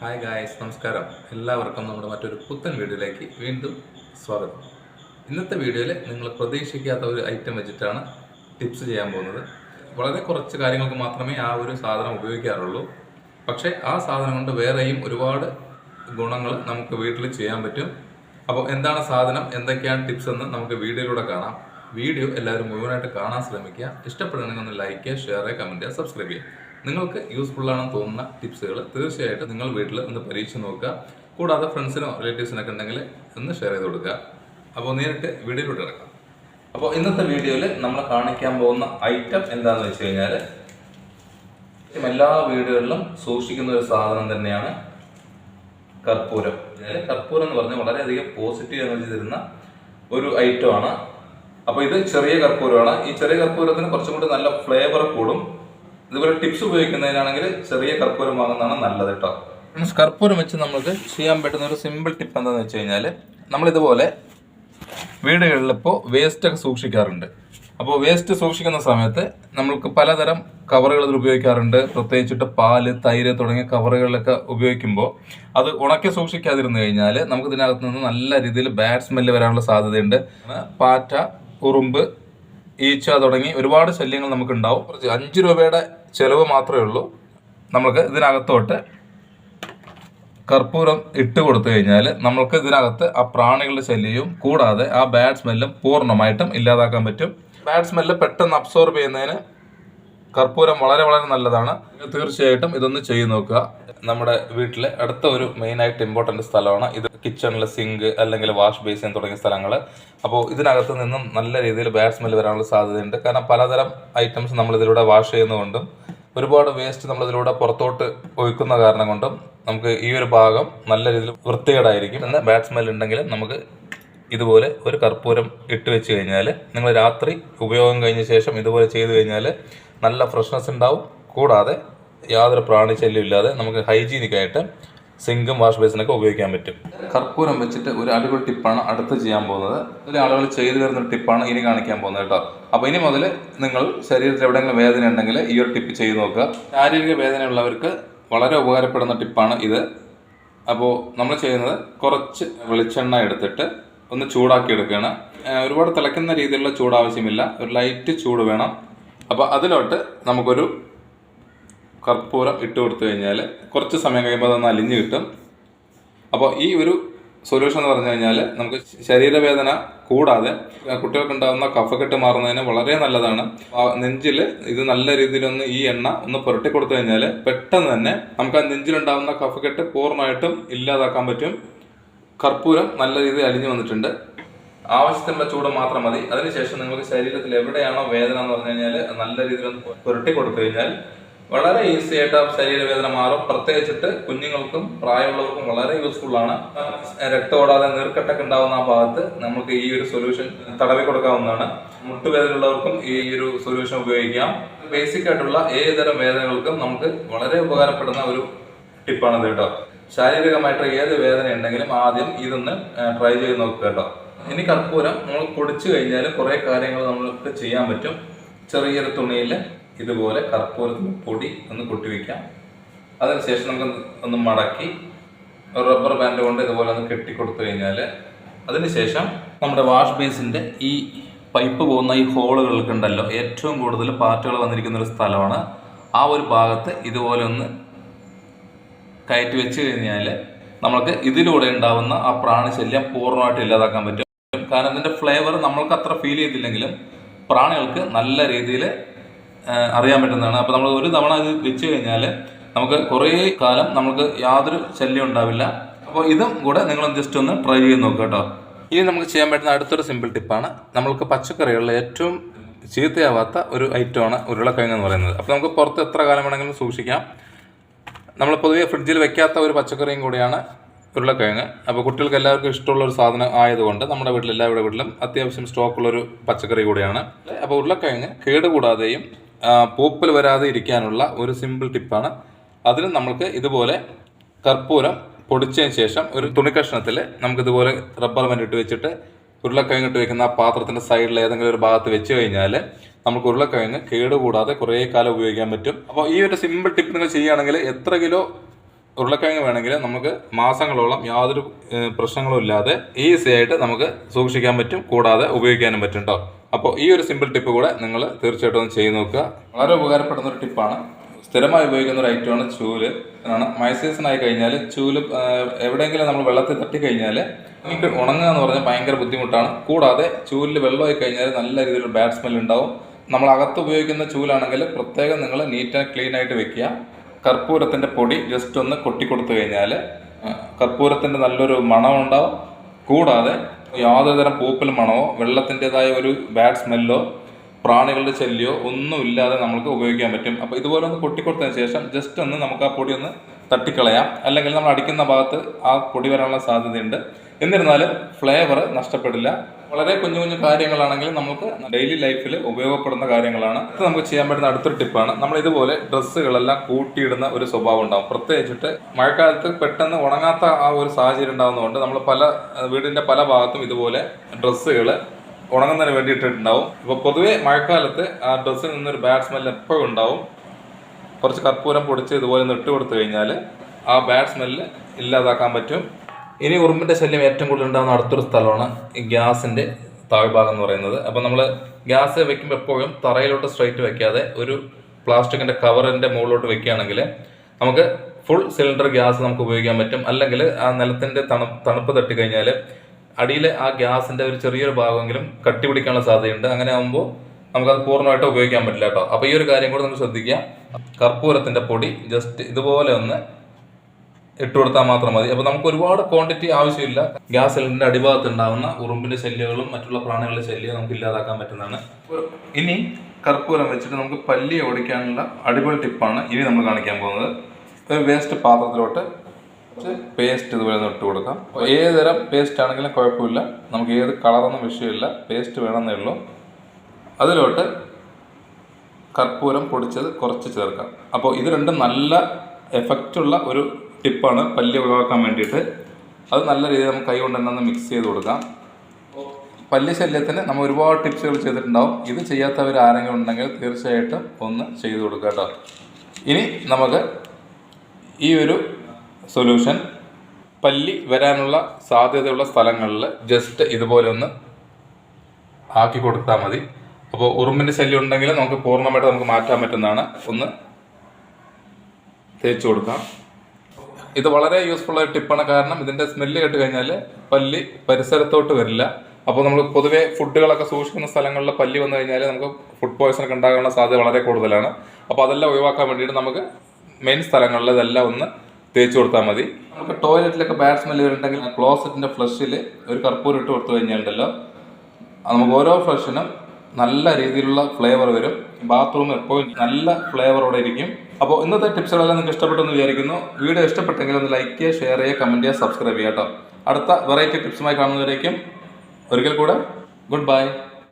Hi guys നമസ്കാരം. എല്ലാവർക്കും നമ്മുടെ മറ്റൊരു പുത്തൻ വീഡിയോയിലേക്ക് വീണ്ടും സ്വാഗതം. ഇന്നത്തെ വീഡിയോയിൽ നിങ്ങൾ പ്രതീക്ഷിക്കാത്ത ഒരു ഐറ്റം വെച്ചിട്ടാണ് ടിപ്സ് ചെയ്യാൻ പോകുന്നത്. വളരെ കുറച്ച് കാര്യങ്ങൾക്ക് മാത്രമേ ആ ഒരു സാധനം ഉപയോഗിക്കാറുള്ളൂ. പക്ഷേ ആ സാധനം കൊണ്ട് വേറെയും ഒരുപാട് ഗുണങ്ങൾ നമുക്ക് വീട്ടിൽ ചെയ്യാൻ പറ്റും. അപ്പോൾ എന്താണ് സാധനം? എന്തൊക്കെയാണ് ടിപ്സ് എന്ന് നമുക്ക് വീഡിയോയിലൂടെ കാണാം. വീഡിയോ എല്ലാവരും മുഴുവനായിട്ട് കാണാൻ ശ്രമിക്കുക. ഇഷ്ടപ്പെടുകയാണെങ്കിൽ ഒന്ന് ലൈക്ക് ചെയ്യുക ഷെയർ ചെയ്യുക കമന്റ് ചെയ്യുക സബ്സ്ക്രൈബ് ചെയ്യുക. നിങ്ങൾക്ക് യൂസ്ഫുൾ ആണെന്ന് തോന്നുന്ന ടിപ്സുകൾ തീർച്ചയായിട്ടും നിങ്ങൾ വീട്ടിൽ ഒന്ന് പരീക്ഷിച്ച് നോക്കുക. കൂടാതെ ഫ്രണ്ട്സിനോ റിലേറ്റീവ്സിനൊക്കെ ഉണ്ടെങ്കിൽ ഒന്ന് ഷെയർ ചെയ്ത് കൊടുക്കുക. അപ്പോൾ നേരിട്ട് വീഡിയോയിലൂടെ ഇറക്കാം അപ്പോൾ ഇന്നത്തെ വീഡിയോയിൽ നമ്മൾ കാണിക്കാൻ പോകുന്ന ഐറ്റം എന്താണെന്ന് വെച്ച് കഴിഞ്ഞാൽ എല്ലാ വീടുകളിലും സൂക്ഷിക്കുന്ന ഒരു സാധനം തന്നെയാണ് കർപ്പൂരം. കർപ്പൂരം എന്ന് പറഞ്ഞാൽ വളരെയധികം പോസിറ്റീവ് എനർജി തരുന്ന ഒരു ഐറ്റം ആണ്. അപ്പോൾ ഇത് ചെറിയ കർപ്പൂരമാണ്. ഈ ചെറിയ കർപ്പൂരത്തിന് കുറച്ചും കൂടി നല്ല ഫ്ലേവർ കൂടും. ഇതുപോലെ ടിപ്സ് ഉപയോഗിക്കുന്നതിനാണെങ്കിൽ ചെറിയ കർപ്പൂരം വാങ്ങുന്നതാണ് നല്ലത് കേട്ടോ മീൻസ് കർപ്പൂരം വെച്ച് നമുക്ക് ചെയ്യാൻ പറ്റുന്ന ഒരു സിമ്പിൾ ടിപ്പ് എന്താണെന്ന് വെച്ച് കഴിഞ്ഞാൽ നമ്മളിതുപോലെ വീടുകളിലിപ്പോൾ വേസ്റ്റൊക്കെ സൂക്ഷിക്കാറുണ്ട്. അപ്പോൾ വേസ്റ്റ് സൂക്ഷിക്കുന്ന സമയത്ത് നമ്മൾക്ക് പലതരം കവറുകൾ ഇതിൽ ഉപയോഗിക്കാറുണ്ട്. പ്രത്യേകിച്ചിട്ട് പാൽ തൈര് തുടങ്ങിയ കവറുകളിലൊക്കെ ഉപയോഗിക്കുമ്പോൾ അത് ഉണക്കി സൂക്ഷിക്കാതിരുന്നു കഴിഞ്ഞാൽ നമുക്ക് ഇതിനകത്ത് നിന്ന് നല്ല രീതിയിൽ ബാഡ് സ്മെല്ല് വരാനുള്ള സാധ്യതയുണ്ട്. പാറ്റ ഉറുമ്പ് ഈച്ച തുടങ്ങി ഒരുപാട് ശല്യങ്ങൾ നമുക്ക് ഉണ്ടാവും കുറച്ച് അഞ്ച് രൂപയുടെ ചിലവ് മാത്രമേ ഉള്ളൂ. നമുക്ക് ഇതിനകത്തോട്ട് കർപ്പൂരം ഇട്ട് കൊടുത്തു കഴിഞ്ഞാൽ നമ്മൾക്ക് ഇതിനകത്ത് ആ പ്രാണികളുടെ ശല്യവും കൂടാതെ ആ ബാഡ് സ്മെല്ലും പൂർണമായിട്ടും ഇല്ലാതാക്കാൻ പറ്റും. ബാഡ് സ്മെല്ല് പെട്ടെന്ന് അബ്സോർബ് ചെയ്യുന്നതിന് കർപ്പൂരം വളരെ വളരെ നല്ലതാണ്. തീർച്ചയായിട്ടും ഇതൊന്ന് ചെയ്തു നോക്കുക. നമ്മുടെ വീട്ടിലെ അടുത്ത ഒരു മെയിനായിട്ട് ഇമ്പോർട്ടന്റ് സ്ഥലമാണ് ഇത് കിച്ചണിലെ സിങ്ക് അല്ലെങ്കിൽ വാഷ് ബേസിൻ തുടങ്ങിയ സ്ഥലങ്ങൾ അപ്പോൾ ഇതിനകത്ത് നിന്നും നല്ല രീതിയിൽ ബാഡ് സ്മെൽ വരാനുള്ള സാധ്യതയുണ്ട്. കാരണം പലതരം ഐറ്റംസ് നമ്മളിതിലൂടെ വാഷ് ചെയ്യുന്നതുകൊണ്ടും ഒരുപാട് വേസ്റ്റ് നമ്മളിതിലൂടെ പുറത്തോട്ട് ഒഴിക്കുന്ന കാരണം കൊണ്ടും നമുക്ക് ഈ ഒരു ഭാഗം നല്ല രീതിയിൽ വൃത്തികേടായിരിക്കും. എന്നാൽ ബാഡ് സ്മെൽ ഉണ്ടെങ്കിൽ നമുക്ക് ഇതുപോലെ ഒരു കർപ്പൂരം ഇട്ട് വെച്ച് കഴിഞ്ഞാൽ നിങ്ങൾ രാത്രി ഉപയോഗം കഴിഞ്ഞ ശേഷം ഇതുപോലെ ചെയ്തു കഴിഞ്ഞാൽ നല്ല ഫ്രഷ്നെസ് ഉണ്ടാവും. കൂടാതെ യാതൊരു പ്രാണിശല്യം ഇല്ലാതെ നമുക്ക് ഹൈജീനിക് ആയിട്ട് സിങ്കും വാഷ് ബേസിനൊക്കെ ഉപയോഗിക്കാൻ പറ്റും. കർപ്പൂരം വെച്ചിട്ട് ഒരു അടിപൊളി ടിപ്പാണ് അടുത്ത് ചെയ്യാൻ പോകുന്നത്. ഇതിൽ ആളുകൾ ചെയ്തു വരുന്ന ഒരു ടിപ്പാണ് ഇനി കാണിക്കാൻ പോകുന്നത് കേട്ടോ. അപ്പോൾ ഇനി മുതൽ നിങ്ങൾ ശരീരത്തിൽ എവിടെയെങ്കിലും വേദന ഉണ്ടെങ്കിൽ ഈ ഒരു ടിപ്പ് ചെയ്ത് നോക്കുക. ശാരീരിക വേദനയുള്ളവർക്ക് വളരെ ഉപകാരപ്പെടുന്ന ടിപ്പാണ് ഇത്. അപ്പോൾ നമ്മൾ ചെയ്യുന്നത് കുറച്ച് വെളിച്ചെണ്ണ എടുത്തിട്ട് ഒന്ന് ചൂടാക്കി എടുക്കുകയാണ്. ഒരുപാട് തിളയ്ക്കുന്ന രീതിയിലുള്ള ചൂട് ആവശ്യമില്ല. ഒരു ലൈറ്റ് ചൂട് വേണം. അപ്പോൾ അതിലോട്ട് നമുക്കൊരു കർപ്പൂരം ഇട്ട് കൊടുത്തു കഴിഞ്ഞാൽ കുറച്ച് സമയം കഴിയുമ്പോൾ അതൊന്ന് അലിഞ്ഞ് കിട്ടും. അപ്പോൾ ഈ ഒരു സൊല്യൂഷൻ എന്ന് പറഞ്ഞു കഴിഞ്ഞാൽ നമുക്ക് ശരീരവേദന കൂടാതെ കുട്ടികൾക്ക് ഉണ്ടാകുന്ന കഫക്കെട്ട് മാറുന്നതിന് വളരെ നല്ലതാണ്. നെഞ്ചിൽ ഇത് നല്ല രീതിയിലൊന്ന് ഈ എണ്ണ ഒന്ന് പുരട്ടി കൊടുത്തു കഴിഞ്ഞാൽ പെട്ടെന്ന് തന്നെ നമുക്ക് ആ നെഞ്ചിലുണ്ടാകുന്ന കഫക്കെട്ട് പൂർണമായിട്ടും ഇല്ലാതാക്കാൻ പറ്റും. കർപ്പൂരം നല്ല രീതിയിൽ അലിഞ്ഞു വന്നിട്ടുണ്ട്. ആവശ്യത്തിനുള്ള ചൂട് മാത്രം മതി. അതിനുശേഷം നിങ്ങൾക്ക് ശരീരത്തിൽ എവിടെയാണോ വേദന എന്ന് പറഞ്ഞു കഴിഞ്ഞാൽ നല്ല രീതിയിൽ ഒന്ന് പുരട്ടി കൊടുത്തു കഴിഞ്ഞാൽ വളരെ ഈസി ആയിട്ട് ശരീരവേദന മാറും. പ്രത്യേകിച്ചിട്ട് കുഞ്ഞുങ്ങൾക്കും പ്രായമുള്ളവർക്കും വളരെ യൂസ്ഫുൾ ആണ്. രക്തം ഓടാതെ നീർക്കെട്ടൊക്കെ ഉണ്ടാവുന്ന ആ ഭാഗത്ത് നമുക്ക് ഈ ഒരു സൊല്യൂഷൻ തടവി കൊടുക്കാവുന്നതാണ് മുട്ടുവേദനയുള്ളവർക്കും ഈ ഒരു സൊല്യൂഷൻ ഉപയോഗിക്കാം. ബേസിക് ആയിട്ടുള്ള ഏതുതരം വേദനകൾക്കും നമുക്ക് വളരെ ഉപകാരപ്പെടുന്ന ഒരു ടിപ്പാണ് കേട്ടോ. ശാരീരികമായിട്ട് ഏത് വേദന ഉണ്ടെങ്കിലും ആദ്യം ഇതൊന്ന് ട്രൈ ചെയ്ത് നോക്കുക കേട്ടോ. ഇനി കർപ്പൂരം നമ്മൾ പൊടിച്ചു കഴിഞ്ഞാൽ കുറേ കാര്യങ്ങൾ നമ്മൾക്ക് ചെയ്യാൻ പറ്റും. ചെറിയൊരു തുണിയിൽ ഇതുപോലെ കർപ്പൂരത്തിന് പൊടി ഒന്ന് കൊട്ടിവെക്കാം. അതിനുശേഷം നമുക്ക് ഒന്ന് മടക്കി ഒരു റബ്ബർ ബാൻഡ് കൊണ്ട് ഇതുപോലെ ഒന്ന് കെട്ടിക്കൊടുത്തു കഴിഞ്ഞാൽ അതിനുശേഷം നമ്മുടെ വാഷ് ബേസിന്റെ ഈ പൈപ്പ് പോകുന്ന ഈ ഹോളുകൾക്ക് ഉണ്ടല്ലോ ഏറ്റവും കൂടുതൽ പാറ്റുകൾ വന്നിരിക്കുന്ന ഒരു സ്ഥലമാണ്. ആ ഒരു ഭാഗത്ത് ഇതുപോലെ ഒന്ന് കയറ്റി വെച്ച് കഴിഞ്ഞാൽ നമ്മൾക്ക് ഇതിലൂടെ ഉണ്ടാവുന്ന ആ പ്രാണിശല്യം പൂർണമായിട്ട് ഇല്ലാതാക്കാൻ പറ്റും. കാരണം ഇതിന്റെ ഫ്ലേവർ നമ്മൾക്ക് അത്ര ഫീൽ ചെയ്തില്ലെങ്കിലും പ്രാണികൾക്ക് നല്ല രീതിയിൽ അറിയാൻ പറ്റുന്നതാണ്. അപ്പോൾ നമ്മൾ ഒരു തവണ ഇത് വെച്ച് കഴിഞ്ഞാൽ നമുക്ക് കുറേ കാലം നമുക്ക് യാതൊരു ശല്യം ഉണ്ടാവില്ല. അപ്പോൾ ഇതും കൂടെ നിങ്ങൾ ജസ്റ്റ് ഒന്ന് ട്രൈ ചെയ്ത് നോക്കുക കേട്ടോ. ഇനി നമുക്ക് ചെയ്യാൻ പറ്റുന്ന അടുത്തൊരു സിമ്പിൾ ടിപ്പാണ് നമ്മൾക്ക് പച്ചക്കറികളിൽ ഏറ്റവും ചീത്തയാവാത്ത ഒരു ഐറ്റമാണ് ഉരുളക്കിഴങ്ങ് എന്ന് പറയുന്നത്. അപ്പോൾ നമുക്ക് പുറത്ത് എത്ര കാലം വേണമെങ്കിലും സൂക്ഷിക്കാം. നമ്മൾ പൊതുവെ ഫ്രിഡ്ജിൽ വെക്കാത്ത ഒരു പച്ചക്കറിയും കൂടിയാണ് ഉരുളക്കിഴങ്ങ്. അപ്പോൾ കുട്ടികൾക്ക് എല്ലാവർക്കും ഇഷ്ടമുള്ള ഒരു സാധനം ആയതുകൊണ്ട് നമ്മുടെ വീട്ടിൽ എല്ലാവരുടെ വീട്ടിലും അത്യാവശ്യം സ്റ്റോക്കുള്ള ഒരു പച്ചക്കറി കൂടിയാണ്. അപ്പോൾ ഉരുളക്കിഴങ്ങ് കേടുകൂടാതെയും പൂപ്പൽ വരാതെ ഇരിക്കാനുള്ള ഒരു സിമ്പിൾ ടിപ്പാണ് അതിന് നമ്മൾക്ക് ഇതുപോലെ കർപ്പൂരം പൊടിച്ചതിന് ശേഷം ഒരു തുണിക്കഷ്ണത്തിൽ നമുക്ക് ഇതുപോലെ റബ്ബർ ബാൻഡ് ഇട്ട് വെച്ചിട്ട് ഉരുളക്കിഴങ്ങ് ഇട്ട് വെക്കുന്ന ആ പാത്രത്തിന്റെ സൈഡിൽ ഏതെങ്കിലും ഒരു ഭാഗത്ത് വെച്ച് കഴിഞ്ഞാൽ നമുക്ക് ഉരുളക്കിഴങ്ങ് കേടുകൂടാതെ കുറേ കാലം ഉപയോഗിക്കാൻ പറ്റും. അപ്പോൾ ഈ ഒരു സിമ്പിൾ ടിപ്പ് നിങ്ങൾ ചെയ്യുകയാണെങ്കിൽ എത്ര കിലോ ഉരുളക്കിഴങ്ങ് വേണമെങ്കിൽ നമുക്ക് മാസങ്ങളോളം യാതൊരു പ്രശ്നങ്ങളും ഇല്ലാതെ ഈസി ആയിട്ട് നമുക്ക് സൂക്ഷിക്കാൻ പറ്റും കൂടാതെ ഉപയോഗിക്കാനും പറ്റും കേട്ടോ അപ്പോൾ ഈ ഒരു സിമ്പിൾ ടിപ്പ് കൂടെ നിങ്ങൾ തീർച്ചയായിട്ടും ചെയ്ത് നോക്കുക. വളരെ ഉപകാരപ്പെടുന്ന ഒരു ടിപ്പാണ് സ്ഥിരമായി ഉപയോഗിക്കുന്ന ഒരു ഐറ്റമാണ് ചൂൽ. ആണ് സീസൺ ആയി കഴിഞ്ഞാൽ ചൂൽ എവിടെയെങ്കിലും നമ്മൾ വെള്ളത്തിൽ തട്ടി കഴിഞ്ഞാൽ നിങ്ങൾക്ക് ഉണങ്ങുക എന്ന് പറഞ്ഞാൽ ഭയങ്കര ബുദ്ധിമുട്ടാണ്. കൂടാതെ ചൂലിൽ വെള്ളമായി കഴിഞ്ഞാൽ നല്ല രീതിയിൽ ബാഡ് സ്മെൽ ഉണ്ടാവും. നമ്മൾ അകത്ത് ഉപയോഗിക്കുന്ന ചൂലാണെങ്കിൽ പ്രത്യേകം നിങ്ങൾ നീറ്റ് ആൻഡ് ക്ലീൻ ആയിട്ട് വെക്കുക. കർപ്പൂരത്തിന്റെ പൊടി ജസ്റ്റ് ഒന്ന് കൊട്ടിക്കൊടുത്തു കഴിഞ്ഞാൽ കർപ്പൂരത്തിന്റെ നല്ലൊരു മണം ഉണ്ടാവും കൂടാതെ യാതൊരു തരം പൂപ്പൽ മണമോ വെള്ളത്തിന്റെതായ ഒരു ബാഡ് സ്മെല്ലോ പ്രാണികളുടെ ശല്യമോ ഒന്നും ഇല്ലാതെ നമുക്ക് ഉപയോഗിക്കാൻ പറ്റും. അപ്പോൾ ഇതുപോലെ ഒന്ന് കൊട്ടിക്കൊടുത്തതിന് ശേഷം ജസ്റ്റ് ഒന്ന് നമുക്ക് ആ പൊടി ഒന്ന് തട്ടിക്കളയാം. അല്ലെങ്കിൽ നമ്മൾ അടിക്കുന്ന ഭാഗത്ത് ആ പൊടി വരാനുള്ള സാധ്യതയുണ്ട്. എന്നിരുന്നാലും ഫ്ലേവർ നഷ്ടപ്പെടില്ല. വളരെ കുഞ്ഞു കുഞ്ഞു കാര്യങ്ങളാണെങ്കിൽ നമുക്ക് ഡെയിലി ലൈഫിൽ ഉപയോഗപ്പെടുന്ന കാര്യങ്ങളാണ്. ഇത് നമുക്ക് ചെയ്യാൻ പറ്റുന്ന അടുത്തൊരു ടിപ്പാണ് നമ്മൾ ഇതുപോലെ ഡ്രസ്സുകളെല്ലാം കൂട്ടിയിടുന്ന ഒരു സ്വഭാവം ഉണ്ടാവും. പ്രത്യേകിച്ചിട്ട് മഴക്കാലത്ത് പെട്ടെന്ന് ഉണങ്ങാത്ത ആ ഒരു സാഹചര്യം ഉണ്ടാകുന്നതുകൊണ്ട് നമ്മൾ പല വീടിന്റെ പല ഭാഗത്തും ഇതുപോലെ ഡ്രസ്സുകൾ ഉണങ്ങുന്നതിന് വേണ്ടി ഇട്ടിട്ടുണ്ടാവും ഇപ്പോൾ പൊതുവേ മഴക്കാലത്ത് ആ ഡ്രസ്സിൽ നിന്നൊരു ബാഡ് സ്മെല്ല് എപ്പോഴും ഉണ്ടാവും. കുറച്ച് കർപ്പൂരം പൊടിച്ച് ഇതുപോലെ ഒന്ന് കൊടുത്തു കഴിഞ്ഞാൽ ആ ബാഡ് സ്മെല്ല് ഇല്ലാതാക്കാൻ പറ്റും. ഇനി ഉറുമ്പിന്റെ ശല്യം ഏറ്റവും കൂടുതൽ ഉണ്ടാകുന്ന അടുത്തൊരു സ്ഥലമാണ് ഈ ഗ്യാസിന്റെ താഴ്ഭാഗം എന്ന് പറയുന്നത്. അപ്പോൾ നമ്മൾ ഗ്യാസ് വെക്കുമ്പോൾ എപ്പോഴും തറയിലോട്ട് സ്ട്രൈറ്റ് വെക്കാതെ ഒരു പ്ലാസ്റ്റിക്കിന്റെ കവറിന്റെ മുകളിലോട്ട് വെക്കുകയാണെങ്കിൽ നമുക്ക് ഫുൾ സിലിണ്ടർ ഗ്യാസ് നമുക്ക് ഉപയോഗിക്കാൻ പറ്റും. അല്ലെങ്കിൽ ആ നിലത്തിന്റെ തണു തണുപ്പ് തട്ടി കഴിഞ്ഞാൽ അടിയിൽ ആ ഗ്യാസിന്റെ ഒരു ചെറിയൊരു ഭാഗമെങ്കിലും കട്ടി പിടിക്കാനുള്ള സാധ്യതയുണ്ട്. അങ്ങനെ ആകുമ്പോൾ നമുക്കത് പൂർണമായിട്ട് ഉപയോഗിക്കാൻ പറ്റില്ല കേട്ടോ. അപ്പോൾ ഈ ഒരു കാര്യം കൂടെ നമ്മൾ ശ്രദ്ധിക്കുക. കർപ്പൂരത്തിന്റെ പൊടി ജസ്റ്റ് ഇതുപോലെ ഒന്ന് ഇട്ട് കൊടുത്താൽ മാത്രം മതി. അപ്പോൾ നമുക്ക് ഒരുപാട് ക്വാണ്ടിറ്റി ആവശ്യമില്ല. ഗ്യാസ് സിലിണ്ടറിന്റെ അടിഭാഗത്ത് ഉണ്ടാകുന്ന ഉറുമ്പിന്റെ ശല്യങ്ങളും മറ്റുള്ള പ്രാണികളുടെ ശല്യം നമുക്ക് ഇല്ലാതാക്കാൻ പറ്റുന്നതാണ്. ഇനി കർപ്പൂരം വെച്ചിട്ട് നമുക്ക് പല്ലി ഓടിക്കാനുള്ള അടിപൊളി ടിപ്പാണ് ഇനി നമ്മൾ കാണിക്കാൻ പോകുന്നത്. ഒരു വേസ്റ്റ് പാത്രത്തിലോട്ട് പേസ്റ്റ് ഇതുപോലെ ഇട്ട് കൊടുക്കാം. ഏത് ഏതുതരം പേസ്റ്റ് ആണെങ്കിലും കുഴപ്പമില്ല. നമുക്ക് ഏത് കളറൊന്നും വിഷയമില്ല. പേസ്റ്റ് വേണമെന്നേ ഉള്ളൂ. അതിലോട്ട് കർപ്പൂരം പൊടിച്ചത് കുറച്ച് ചേർക്കാം. അപ്പോൾ ഇത് രണ്ടും നല്ല എഫക്റ്റുള്ള ഒരു ടിപ്പാണ് പല്ല് ഒഴിവാക്കാൻ വേണ്ടിയിട്ട്. അത് നല്ല രീതിയിൽ നമുക്ക് കൈ കൊണ്ട് തന്നെ മിക്സ് ചെയ്ത് കൊടുക്കാം. പല്ല് ശല്യത്തിന് നമ്മൾ ഒരുപാട് ടിപ്സുകൾ ചെയ്തിട്ടുണ്ടാവും. ഇത് ചെയ്യാത്തവർ ആരെങ്കിലും ഉണ്ടെങ്കിൽ തീർച്ചയായിട്ടും ഒന്ന് ചെയ്തു കൊടുക്കുക കേട്ടോ ഇനി നമുക്ക് ഈ ഒരു സൊല്യൂഷൻ പല്ലി വരാനുള്ള സാധ്യതയുള്ള സ്ഥലങ്ങളിൽ ജസ്റ്റ് ഇതുപോലെ ഒന്ന് ആക്കി കൊടുത്താൽ മതി. അപ്പോൾ ഉറുമ്പിന്റെ ശല്യം ഉണ്ടെങ്കിൽ നമുക്ക് പൂർണമായിട്ട് നമുക്ക് മാറ്റാൻ പറ്റുന്നതാണ്. ഒന്ന് തേച്ച് കൊടുക്കാം. ഇത് വളരെ യൂസ്ഫുൾ ആയ ടിപ്പാണ് കാരണം ഇതിന്റെ സ്മെല്ല് കേട്ട് കഴിഞ്ഞാൽ പല്ലി പരിസരത്തോട്ട് വരില്ല. അപ്പോൾ നമ്മൾ പൊതുവേ ഫുഡുകളൊക്കെ സൂക്ഷിക്കുന്ന സ്ഥലങ്ങളിൽ പല്ലി വന്നു കഴിഞ്ഞാൽ നമുക്ക് ഫുഡ് പോയ്സൺ ഒക്കെ ഉണ്ടാകാനുള്ള സാധ്യത വളരെ കൂടുതലാണ്. അപ്പോൾ അതെല്ലാം ഒഴിവാക്കാൻ വേണ്ടിയിട്ട് നമുക്ക് മെയിൻ സ്ഥലങ്ങളിൽ ഇതെല്ലാം ഒന്ന് തേച്ച് കൊടുത്താൽ മതി. നമുക്ക് ടോയ്ലറ്റിലൊക്കെ ബാഡ് സ്മെല്ല് വരുന്നുണ്ടെങ്കിൽ ക്ലോസറ്റിന്റെ ഫ്ലഷിൽ ഒരു കർപ്പൂരം ഇട്ട് കൊടുത്തു കഴിഞ്ഞാലുണ്ടല്ലോ. നമുക്ക് ഓരോ ഫ്ലഷിനും നല്ല രീതിയിലുള്ള ഫ്ലേവർ വരും. ബാത്റൂം എപ്പോഴും നല്ല ഫ്ലേവറോടെ ഇരിക്കും. അപ്പോൾ ഇന്നത്തെ ടിപ്സുകളെല്ലാം നിങ്ങൾക്ക് ഇഷ്ടപ്പെട്ടെന്ന് വിചാരിക്കുന്നു. വീഡിയോ ഇഷ്ടപ്പെട്ടെങ്കിൽ ഒന്ന് ലൈക്ക് ചെയ്യുക ഷെയർ ചെയ്യുക കമന്റ് ചെയ്യുക സബ്സ്ക്രൈബ് ചെയ്യാം കേട്ടോ. അടുത്ത വെറൈറ്റി ടിപ്സുമായി കാണുന്നവരേക്കും ഒരിക്കൽ കൂടെ ഗുഡ് ബൈ